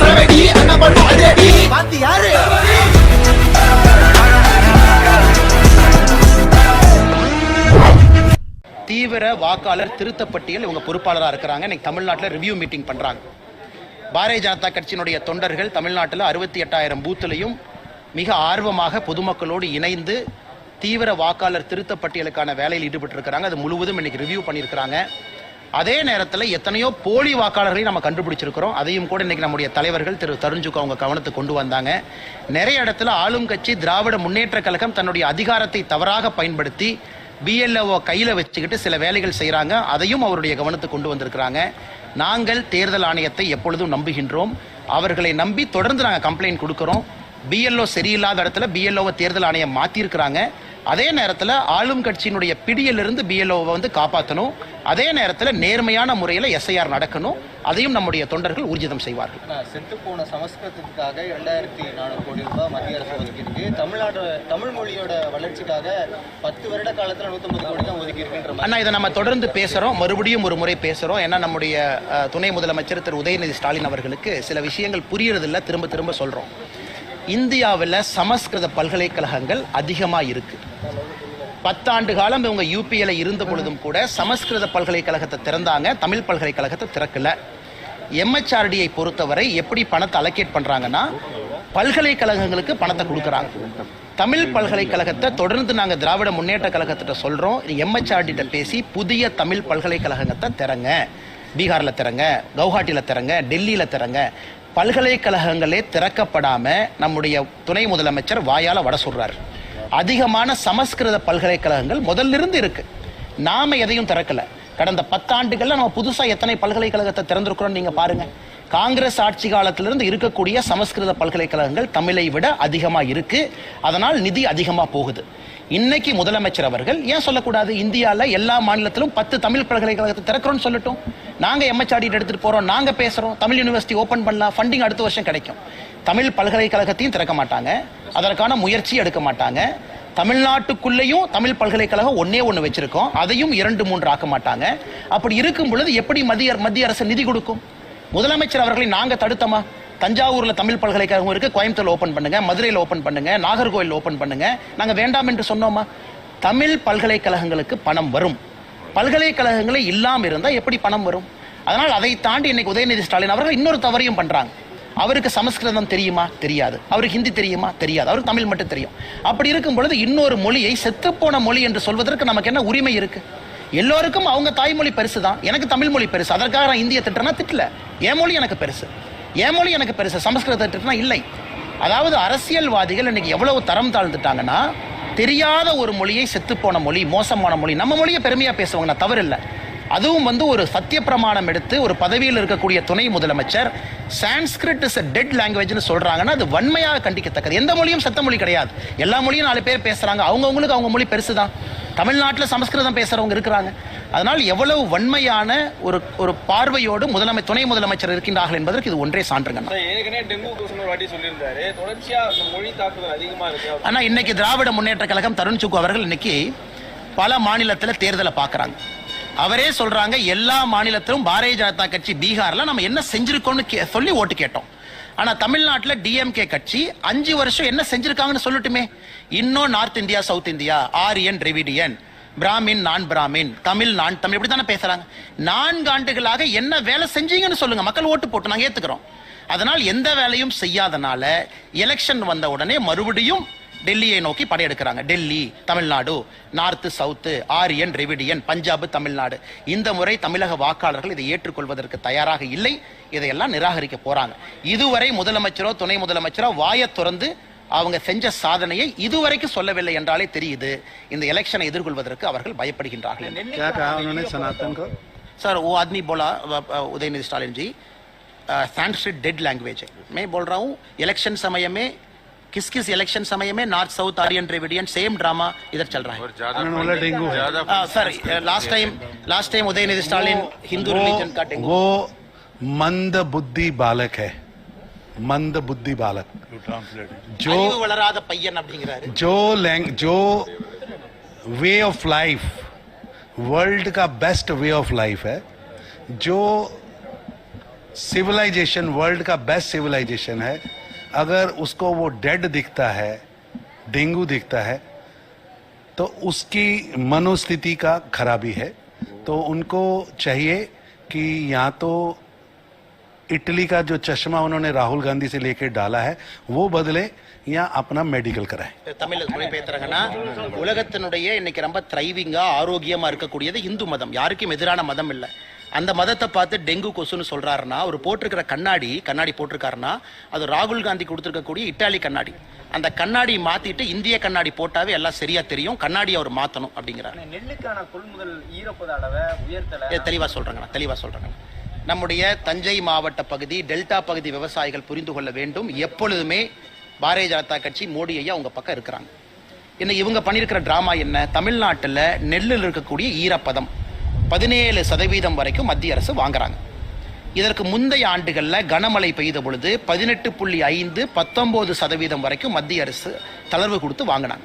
சரவடி பாத்து யாரு? தீவிர வாக்காளர் திருத்தப் பட்டியல் இவங்க பொறுப்பாளராக இருக்கிறாங்க. இன்னைக்கு தமிழ்நாட்டில் ரிவ்யூ மீட்டிங் பண்ணுறாங்க பாரதிய ஜனதா கட்சியினுடைய தொண்டர்கள் தமிழ்நாட்டில் அறுபத்தி எட்டாயிரம் பூத்துலையும் மிக ஆர்வமாக பொதுமக்களோடு இணைந்து தீவிர வாக்காளர் திருத்தப் பட்டியலுக்கான வேலையில் ஈடுபட்டிருக்கிறாங்க. அது முழுவதும் இன்னைக்கு ரிவ்யூ பண்ணியிருக்கிறாங்க. அதே நேரத்தில் எத்தனையோ போலி வாக்காளர்களையும் நம்ம கண்டுபிடிச்சிருக்கிறோம். அதையும் கூட இன்னைக்கு நம்முடைய தலைவர்கள் திரு தருண்ஜுக்கு அவங்க கவனத்துக்கு கொண்டு வந்தாங்க. நிறைய இடத்துல ஆளும் கட்சி திராவிட முன்னேற்ற கழகம் தன்னுடைய அதிகாரத்தை தவறாக பயன்படுத்தி பிஎல்ஓ கையில் வச்சுக்கிட்டு சில வேலைகள் செய்கிறாங்க அதையும் அவருடைய கவனத்துக்கு கொண்டு வந்திருக்கிறாங்க. நாங்கள் தேர்தல் ஆணையத்தை எப்பொழுதும் நம்புகின்றோம். அவர்களை நம்பி தொடர்ந்து நாங்கள் கம்ப்ளைண்ட் கொடுக்குறோம். பிஎல்ஓ சரியில்லாத இடத்துல பிஎல்ஓவை தேர்தல் ஆணையம் மாற்றிருக்கிறாங்க அதே நேரத்தில் ஆளும் கட்சியினுடைய பிடியிலிருந்து பிஎல்ஓவை வந்து காப்பாற்றணும் அதே நேரத்தில் நேர்மையான முறையில் எஸ்ஐஆர் நடக்கணும். அதையும் நம்முடைய தொண்டர்கள் ஊர்ஜிதம் செய்வார்கள். செத்து போன சமஸ்கிருதத்துக்காக இரண்டாயிரத்தி நானூறு கோடி ரூபாய் மத்திய அரசு ஒதுக்கியிருக்கு. தமிழ்நாடு தமிழ் மொழியோட வளர்ச்சிக்காக பத்து வருட காலத்துல நூத்தம்பது கோடி தான் ஒதுக்கி இருக்குன்ற மாதிரி. அண்ணா இதை நம்ம தொடர்ந்து பேசுறோம். மறுபடியும் ஒரு முறை பேசுறோம். ஏன்னா நம்முடைய துணை முதலமைச்சர் திரு. உதயநிதி ஸ்டாலின் அவர்களுக்கு சில விஷயங்கள் புரியறதில்ல. திரும்ப திரும்ப சொல்றோம். இந்தியாவில் சமஸ்கிருத பல்கலைக்கழகங்கள் அதிகமாக இருக்கு. பத்தாண்டு காலம் இவங்க யூபியில் இருந்த பொழுதும் கூட சமஸ்கிருத பல்கலைக்கழகத்தை திறந்தாங்க தமிழ் பல்கலைக்கழகத்தை திறக்கல. எம்ஹெச்ஆர்டியை பொறுத்தவரை எப்படி பணத்தை அலோகேட் பண்ணுறாங்கன்னா பல்கலைக்கழகங்களுக்கு பணத்தை கொடுக்குறாங்க. தமிழ் பல்கலைக்கழகத்தை தொடர்ந்து நாங்கள் திராவிட முன்னேற்ற கழகத்திட்ட சொல்கிறோம் எம்ஹெச்ஆர்டிட்ட பேசி புதிய தமிழ் பல்கலைக்கழகத்தை திறங்க. பீகாரில் திறங்க கவுஹாட்டியில் திறங்க டெல்லியில் திறங்க. பல்கலைக்கழகங்களே திறக்கப்படாம நம்முடைய துணை முதலமைச்சர் வாயால வட சொல்றாரு. அதிகமான சமஸ்கிருத பல்கலைக்கழகங்கள் முதல்ல இருந்து இருக்கு. நாம எதையும் திறக்கல. கடந்த பத்தாண்டுகள்ல நம்ம புதுசா எத்தனை பல்கலைக்கழகத்தை திறந்திருக்கிறோம் நீங்க பாருங்க. காங்கிரஸ் ஆட்சி காலத்திலிருந்து இருக்கக்கூடிய சமஸ்கிருத பல்கலைக்கழகங்கள் தமிழை விட அதிகமாக இருக்கு. அதனால் நிதி அதிகமாக போகுது. இன்னைக்கு முதலமைச்சர் அவர்கள் ஏன் சொல்லக்கூடாது? இந்தியாவில் எல்லா மாநிலத்திலும் பத்து தமிழ் பல்கலைக்கழகத்தை திறக்கிறோம்னு சொல்லட்டும். நாங்கள் எம்எச்ஆர்டி எடுத்துட்டு போறோம். நாங்கள் பேசுறோம். தமிழ் யூனிவர்சிட்டி ஓபன் பண்ணலாம். ஃபண்டிங் அடுத்த வருஷம் கிடைக்கும். தமிழ் பல்கலைக்கழகத்தையும் திறக்க மாட்டாங்க. அதற்கான முயற்சி எடுக்க மாட்டாங்க. தமிழ்நாட்டுக்குள்ளேயும் தமிழ் பல்கலைக்கழகம் ஒன்னே ஒன்று வச்சிருக்கோம். அதையும் இரண்டு மூன்று ஆக்க மாட்டாங்க. அப்படி இருக்கும் பொழுது எப்படி மத்திய மத்திய அரசு நிதி கொடுக்கும்? முதலமைச்சர் அவர்களை நாங்க தடுத்தோமா? தஞ்சாவூர்ல தமிழ் பல்கலைக்கழகம் இருக்கு கோயம்புத்தூர்ல ஓபன் பண்ணுங்க மதுரையில் ஓபன் பண்ணுங்க நாகர்கோவில் ஓபன் பண்ணுங்க. நாங்க வேண்டாம் என்று சொன்னோமா? தமிழ் பல்கலைக்கழகங்களுக்கு பணம் வரும். பல்கலைக்கழகங்களே இல்லாம இருந்தா எப்படி பணம் வரும்? அதனால் அதை தாண்டி இன்னைக்கு உதயநிதி ஸ்டாலின் அவர்கள் இன்னொரு தவறையும் பண்றாங்க. அவருக்கு சமஸ்கிருதம் தெரியுமா? தெரியாது. அவருக்கு ஹிந்தி தெரியுமா? தெரியாது. அவருக்கு தமிழ் மட்டும் தெரியும். அப்படி இருக்கும் பொழுது இன்னொரு மொழியை செத்துப்போன மொழி என்று சொல்வதற்கு நமக்கு என்ன உரிமை இருக்கு? எல்லோருக்கும் அவங்க தாய்மொழி பெருசு தான் எனக்கு தமிழ் மொழி பெருசு. அதற்காக நான் இந்திய திட்டனா திட்டல. என் மொழி எனக்கு பெருசு. என் மொழி எனக்கு பெருசு. சமஸ்கிருத இல்லை. அதாவது அரசியல்வாதிகள் இன்னைக்கு எவ்வளவு தரம் தாழ்ந்துட்டாங்கன்னா தெரியாத ஒரு மொழியை செத்துப்போன மொழி மோசமான மொழி நம்ம மொழியை பெருமையாக பேசுவாங்க நான் தவறு இல்லை அதுவும் வந்து ஒரு சத்திய பிரமாணம் எடுத்து ஒரு பதவியில் இருக்கக்கூடிய துணை முதலமைச்சர் சான்ஸ்கிரிட் இஸ் டெட் லாங்குவேஜ்னு சொல்றாங்கன்னா அது வன்மையாக கண்டிக்கத்தக்கது. எந்த மொழியும் சத்த மொழி கிடையாது. எல்லா மொழியும் நாலு பேர் பேசுறாங்க. அவங்கவுங்களுக்கு அவங்க மொழி பெருசு தான் தமிழ்நாட்டில் சமஸ்கிருதம் பேசுறவங்க இருக்கிறாங்க. அதனால் எவ்வளவு வன்மையான ஒரு ஒரு பார்வையோடு முதலமை துணை முதலமைச்சர் இருக்கின்றார்கள் என்பதற்கு இது ஒன்றே சான்றுங்க சார், ஏற்கனவே டெங்கு கொசுன்னு ஒரு வாட்டி சொல்லியிருந்தாரு. தொடர்ச்சியா இந்த மொழி தாக்குதல் அதிகமா இருக்கு ஆனா இன்னைக்கு திராவிட முன்னேற்ற கழகம் தருண் சுக்கு அவர்கள் இன்னைக்கு பல மாநிலத்தில் தேர்தலை பார்க்கறாங்க. அவரே சொல்றாங்க எல்லா மாநிலத்திலும் பாரதிய ஜனதா கட்சி பீகார்ல நம்ம என்ன செஞ்சிருக்கோம்னு கே- சொல்லி ஓட்டு கேட்டோம். ஆனா தமிழ்நாட்டில் டிஎம்கே கட்சி அஞ்சு வருஷம் என்ன செஞ்சிருக்காங்கன்னு சொல்லட்டுமே. இன்னும் north India south India Aryan Dravidian Brahmin நான் பிராமின் தமிழ் நான் தமிழ் இப்படி தானே பேசுறாங்க. நான்கு ஆண்டுகளாக என்ன வேலை செஞ்சீங்கன்னு சொல்லுங்க மக்கள் ஓட்டு போட்டு நாங்கள் ஏத்துக்கிறோம். அதனால் எந்த வேலையும் செய்யாதனால எலெக்ஷன் வந்த உடனே மறுபடியும் டெல்லியை நோக்கி படையெடுக்கிறாங்க Delhi Tamil Nadu north south Aryan Dravidian Punjab Tamil Nadu இந்த முறை தமிழக வாக்காளர்கள் இதை ஏற்றுக்கொள்வதற்கு தயாராக இல்லை இதையெல்லாம் நிராகரிக்க போறாங்க இதுவரை முதலமைச்சரோ துணை முதலமைச்சரோ வாயை திறந்து அவங்க செஞ்ச சாதனையை இதுவரைக்கும் சொல்லவில்லை என்றாலே தெரியுது இந்த எலெக்ஷனை எதிர்கொள்வதற்கு அவர்கள் பயப்படுகின்றார்கள் என்று. क्या कहा उन्होंने सनातन को सर वो आदमी बोला अ, अ, उदयनिधि स्टालिन जी संस्कृत डेड लैंग्वेज है मैं बोल रहा हूँ इलेक्शन समय में किस किस इलेक्शन समय में north south Aryan Dravidian same drama इधर चल रहा है उन्होंने बोला डेंगू है आ, sir last time last time Udhayanidhi Stalin Hindu religion का वो, डेंगू वो मंद बुद्धि बालक है मंद बुद्धि बालक जो அறிவு வளராத பையன் அப்படிங்கிறாரு जो लैंग जो वे ऑफ लाइफ वर्ल्ड का बेस्ट वे ऑफ लाइफ है जो सिविलाइजेशन वर्ल्ड का बेस्ट सिविलाइजेशन है अगर उसको वो डेड दिखता है डेंगू दिखता है तो उसकी मनोस्थिति का खराबी है तो उनको चाहिए कि या तो इटली का जो चश्मा उन्होंने राहुल गांधी से लेकर डाला है वो बदले या अपना मेडिकल कराएं தமிழ் மொழிபெயர்த்துறாங்கன்னா உலகத்தினுடைய இன்னைக்கு ரொம்ப த்ரைவிங்கா ஆரோக்கியமா இருக்கக்கூடியது இந்து மதம் யாருக்கும் எதிரான மதம் இல்லை அந்த மதத்தை பார்த்து டெங்கு கொசுன்னு சொல்றாருன்னா அவர் போட்டிருக்கிற கண்ணாடி கண்ணாடி போட்டிருக்காருன்னா அது ராகுல் காந்தி கொடுத்துருக்கக்கூடிய இட்டாலி கண்ணாடி. அந்த கண்ணாடி மாத்திட்டு இந்திய கண்ணாடி போட்டாவே எல்லாம் சரியா தெரியும். கண்ணாடி அவர் மாத்தணும் அப்படிங்கிறார். நெல்லுக்கான கொள்முதல் ஈரப்பத அளவை உயர்த்தல? இதை தெளிவா சொல்றேங்க தெளிவா சொல்றேங்க நம்முடைய தஞ்சை மாவட்ட பகுதி டெல்டா பகுதி விவசாயிகள் புரிந்து கொள்ள வேண்டும். எப்பொழுதுமே பாரதிய ஜனதா கட்சி மோடி ஐயா உங்க பக்கம் இருக்கிறாங்க. இன்னைக்கு இவங்க பண்ணியிருக்கிற டிராமா என்ன? தமிழ்நாட்டில் நெல்லில் இருக்கக்கூடிய ஈரப்பதம். பதினேழு சதவீதம் வரைக்கும் மத்திய அரசு வாங்குறாங்க. இதற்கு முந்தைய ஆண்டுகளில் கனமழை பெய்த பொழுது பதினெட்டு புள்ளி ஐந்து பத்தொம்போது சதவீதம் வரைக்கும் மத்திய அரசு தளர்வு கொடுத்து வாங்கினாங்க.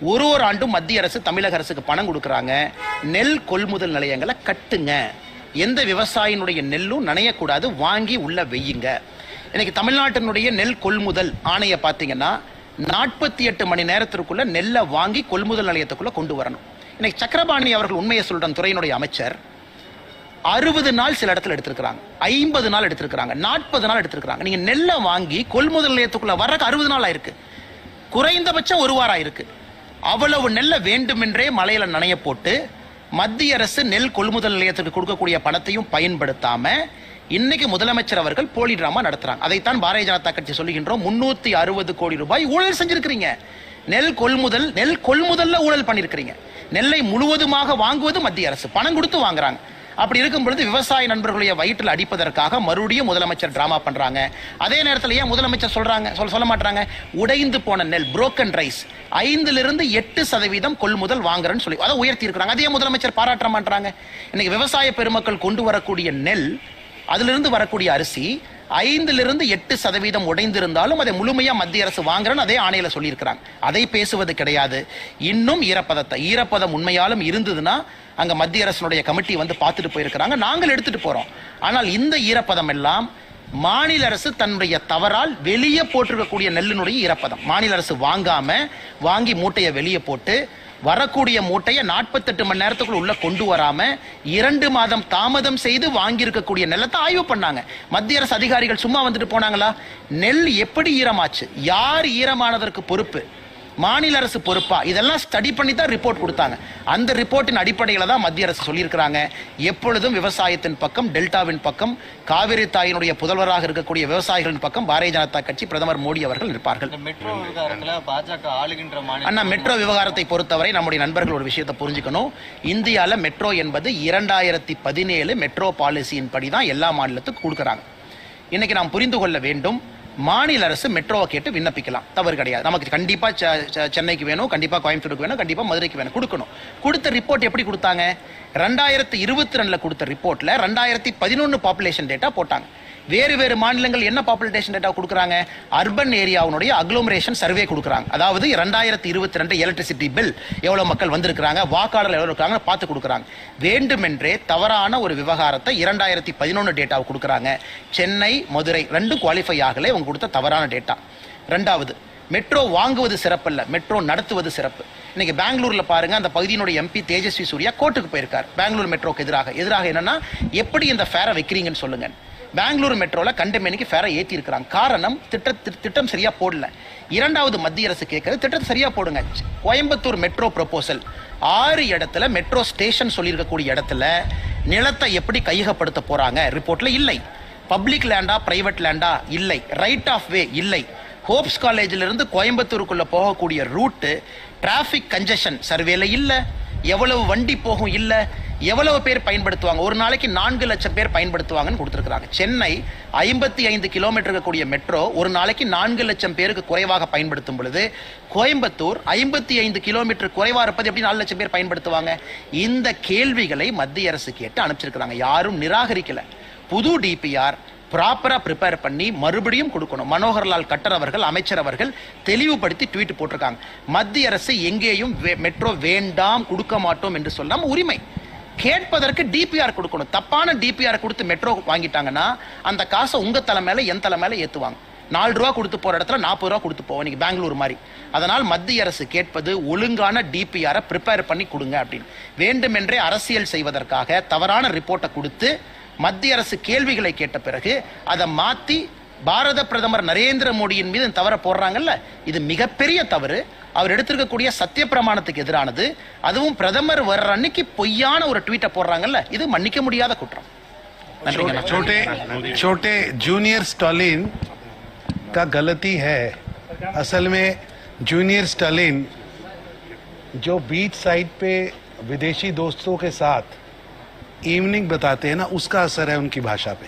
ஒரு ஒரு ஆண்டும் மத்திய அரசு தமிழக அரசுக்கு பணம் கொடுக்குறாங்க. நெல் கொள்முதல் நிலையங்களை கட்டுங்க. எந்த விவசாயினுடைய நெல்லும் நனையக்கூடாது வாங்கி உள்ள வெய்யுங்க. இன்னைக்கு தமிழ்நாட்டினுடைய நெல் கொள்முதல் ஆணையை பார்த்தீங்கன்னா நாற்பத்தி எட்டு மணி நேரத்திற்குள்ள நெல்லை வாங்கி கொள்முதல் நிலையத்துக்குள்ள கொண்டு வரணும். இன்னைக்கு சக்கரபாணி அவர்கள் உண்மையை சொல்ற துறையினுடைய அமைச்சர். அறுபது நாள் சில இடத்துல எடுத்திருக்கிறாங்க. ஐம்பது நாள் எடுத்திருக்கிறாங்க. நாற்பது நாள் எடுத்திருக்கிறாங்க. நீங்கள் நெல்லை வாங்கி கொள்முதல் நிலையத்துக்குள்ளே வர்றதுக்கு அறுபது நாள் ஆயிருக்கு. குறைந்தபட்சம் ஒரு வாரம் ஆயிருக்கு. அவ்வளவு நெல்லை வேண்டுமென்றே மலையில் நனைய போட்டு மத்திய அரசு நெல் கொள்முதல் நிலையத்துக்கு கொடுக்கக்கூடிய பணத்தையும் பயன்படுத்தாம இன்னைக்கு முதலமைச்சர் அவர்கள் போலி டிராமா நடத்துறாங்க. அதைத்தான் பாரதிய ஜனதா கட்சி சொல்லுகின்றோம். முன்னூத்தி அறுபது கோடி ரூபாய் ஊழல் செஞ்சிருக்கிறீங்க. நெல் கொள்முதல் நெல் கொள்முதல்ல ஊழல் பண்ணிருக்கிறீங்க. நெல்லை முழுவதுமாக வாங்குவது மத்திய அரசு. பணம் கொடுத்து வாங்குறாங்க. அப்படி இருக்கும் பொழுது விவசாய நண்பர்களுடைய வயிற்றில் அடிப்பதற்காக மறுபடியும் முதலமைச்சர் டிராமா பண்றாங்க. அதே நேரத்தில் ஏன் முதலமைச்சர் சொல்றாங்க? சொல்ல சொல்ல மாட்டாங்க உடைந்து போன நெல் புரோக்கன் ரைஸ் ஐந்திலிருந்து எட்டு சதவீதம் கொள்முதல் வாங்குறேன்னு சொல்லி அதை உயர்த்தி இருக்கிறாங்க அதே முதலமைச்சர் பாராட்ட மாட்டாங்க இன்னைக்கு விவசாய பெருமக்கள் கொண்டு வரக்கூடிய நெல் அதிலிருந்து வரக்கூடிய அரிசி ஐந்திலிருந்து எட்டு சதவீதம் உடைந்திருந்தாலும் அதை முழுமையாக மத்திய அரசு வாங்குறேன்னு அதே ஆணையில் சொல்லியிருக்கிறாங்க. அதை பேசுவது கிடையாது. இன்னும் ஈரப்பதத்தை ஈரப்பதம் உண்மையாலும் இருந்ததுன்னா அங்கே மத்திய அரசனுடைய கமிட்டி வந்து பார்த்துட்டு போயிருக்கிறாங்க. நாங்கள் எடுத்துட்டு போகிறோம் ஆனால் இந்த ஈரப்பதம் எல்லாம் மாநில அரசு தன்னுடைய தவறால் வெளியே போட்டிருக்கக்கூடிய நெல்லினுடைய ஈரப்பதம். மாநில அரசு வாங்காம வாங்கி மூட்டையை வெளியே போட்டு வரக்கூடிய மூட்டையை நாற்பத்தெட்டு மணி நேரத்துக்குள்ள உள்ள கொண்டு வராம இரண்டு மாதம் தாமதம் செய்து வாங்கியிருக்கக்கூடிய நிலத்தை ஆய்வு பண்ணாங்க. மத்திய அரசு அதிகாரிகள் சும்மா வந்துட்டு போனாங்களா? நெல் எப்படி ஈரமாச்சு? யார் ஈரமானதற்கு பொறுப்பு? மாநில அரசு பொறுப்பா? இதெல்லாம் ஸ்டடி பண்ணி தான் ரிப்போர்ட் கொடுத்தாங்க. அந்த ரிப்போர்ட்டின் அடிப்படையில் தான் மத்திய அரசு சொல்லியிருக்கிறாங்க. எப்பொழுதும் விவசாயத்தின் பக்கம் டெல்டாவின் பக்கம் காவிரி தாயினுடைய புதல்வராக இருக்கக்கூடிய விவசாயிகளின் பக்கம் பாரதிய ஜனதா கட்சி பிரதமர் மோடி அவர்கள் மாநிலம் அண்ணா மெட்ரோ விவகாரத்தை பொறுத்தவரை நம்முடைய நண்பர்கள் ஒரு விஷயத்தை புரிஞ்சுக்கணும். இந்தியாவில் மெட்ரோ என்பது இரண்டாயிரத்தி பதினேழு மெட்ரோ பாலிசியின் படி தான் எல்லா மாநிலத்துக்கும் கொடுக்குறாங்க. இன்னைக்கு நாம் புரிந்து கொள்ள வேண்டும் மாநில அரசு மெட்ரோவை கேட்டு விண்ணப்பிக்கலாம். தவறு கிடையாது. நமக்கு கண்டிப்பாக சென்னைக்கு வேணும் கண்டிப்பாக கோயம்புத்தூருக்கு வேணும் கண்டிப்பாக மதுரைக்கு வேணும். கொடுக்கணும். கொடுத்த ரிப்போர்ட் எப்படி கொடுத்தாங்க? ரெண்டாயிரத்தி இருபத்தி ரெண்டில் கொடுத்த ரிப்போர்ட்டில் ரெண்டாயிரத்தி பதினொன்று பாப்புலேஷன் டேட்டா போட்டாங்க. வேறு வேறு மாநிலங்கள் என்ன பாப்புலேஷன் டேட்டா கொடுக்குறாங்க? அர்பன் ஏரியாவுடைய அக்ளோமரேஷன் சர்வே கொடுக்குறாங்க. அதாவது ரெண்டாயிரத்தி இருபத்தி ரெண்டு எலக்ட்ரிசிட்டி பில் எவ்வளோ மக்கள் வந்திருக்கிறாங்க? வாக்காளர் எவ்வளோ இருக்காங்க பார்த்து கொடுக்குறாங்க. வேண்டுமென்றே தவறான ஒரு விவகாரத்தை இரண்டாயிரத்தி பதினொன்று டேட்டாவை கொடுக்குறாங்க. சென்னை மதுரை ரெண்டும் குவாலிஃபை ஆகலை. அவங்க கொடுத்த தவறான டேட்டா ரெண்டாவது மெட்ரோ வாங்குவது சிறப்பல்ல. மெட்ரோ நடத்துவது சிறப்பு. இன்னைக்கு பெங்களூர்ல பாருங்க அந்த பகுதியினுடைய எம்பி தேஜஸ்வி சூர்யா கோர்ட்டுக்கு போயிருக்கார். பெங்களூர் மெட்ரோக்கு எதிராக. எதிராக என்னன்னா எப்படி இந்த ஃபேரை வைக்கிறீங்கன்னு சொல்லுங்க. பெங்களூர் மெட்ரோவில் கண்டமேனிக்கு ஃபேரை ஏத்தி இருக்கிறாங்க காரணம் திட்ட திட்டம் சரியாக போடல. இரண்டாவது மத்திய அரசு கேட்கறது திட்டத்தை சரியாக போடுங்க. Coimbatore metro proposal. ஆறு இடத்துல மெட்ரோ ஸ்டேஷன் சொல்லியிருக்கக்கூடிய இடத்துல நிலத்தை எப்படி கையகப்படுத்த போகிறாங்க ரிப்போர்ட்டில் இல்லை. பப்ளிக் லேண்டா ப்ரைவேட் லேண்டா இல்லை. ரைட் ஆஃப் வே இல்லை. ஹோப்ஸ் காலேஜில் இருந்து போகக்கூடிய ரூட்டு டிராஃபிக் கஞ்சஷன் சர்வேல இல்லை. எவ்வளவு வண்டி போகும் இல்லை. எவ்வளவு பேர் பயன்படுத்துவாங்க? ஒரு நாளைக்கு நான்கு லட்சம் பேர் பயன்படுத்துவாங்கன்னு கொடுத்துருக்குறாங்க. சென்னை ஐம்பத்தி ஐந்து கிலோமீட்டர் இருக்கக்கூடிய மெட்ரோ ஒரு நாளைக்கு நான்கு லட்சம் பேருக்கு குறைவாக பயன்படுத்தும் பொழுது கோயம்புத்தூர் ஐம்பத்தி ஐந்து கிலோமீட்டர் குறைவாக இருப்பது எப்படி நாலு லட்சம் பேர் பயன்படுத்துவாங்க? இந்த கேள்விகளை மத்திய அரசு கேட்டு அனுப்பிச்சிருக்கிறாங்க. யாரும் நிராகரிக்கல. புது டிபிஆர் ப்ராப்பராக ப்ரிப்பேர் பண்ணி மறுபடியும் கொடுக்கணும். மனோகர்லால் கட்டர் அவர்கள் அமைச்சர் அவர்கள் தெளிவுபடுத்தி ட்வீட் போட்டிருக்காங்க. மத்திய அரசு எங்கேயும் வே- மெட்ரோ வேண்டாம் கொடுக்க மாட்டோம் என்று சொல்லாமல் உரிமை. கேட்பதற்கு டிபிஆர் கொடுக்கணும். தப்பான டிபிஆர் கொடுத்து மெட்ரோ வாங்கிட்டாங்கன்னா அந்த காசை உங்க தலை மேல என் தலை மேல ஏத்துவாங்க. நாலு ரூபா கொடுத்து போற இடத்துல நாற்பது ரூபா கொடுத்து போவோம். இன்னைக்கு பெங்களூர் மாதிரி. அதனால் மத்திய அரசு கேட்பது ஒழுங்கான டிபிஆரை ப்ரிப்பேர் பண்ணி கொடுங்க அப்படின்னு. வேண்டுமென்றே அரசியல் செய்வதற்காக தவறான ரிப்போர்ட்டை கொடுத்து மத்திய அரசு கேள்விகளை கேட்ட பிறகு அதை மாத்தி பாரத பிரதமர் நரேந்திர மோடியின் மீது தவற போடுறாங்கல்ல? இது மிகப்பெரிய தவறு. அவர் எடுத்திருக்கக்கூடிய சத்திய பிரமாணத்துக்கு எதிரானது அதுவும் பிரதமர் வர்ற அன்னைக்கு பொய்யான ஒரு ட்வீட்டை போடுறாங்கல்ல இது மன்னிக்க முடியாத குற்றம் நன்றிங்க छोटे छोटे जूनियर स्टालिन का गलती है असल में जूनियर स्टालिन जो बीच साइड पे विदेशी दोस्तों के साथ इवनिंग बताते हैं ना उसका असर है उनकी भाषा पे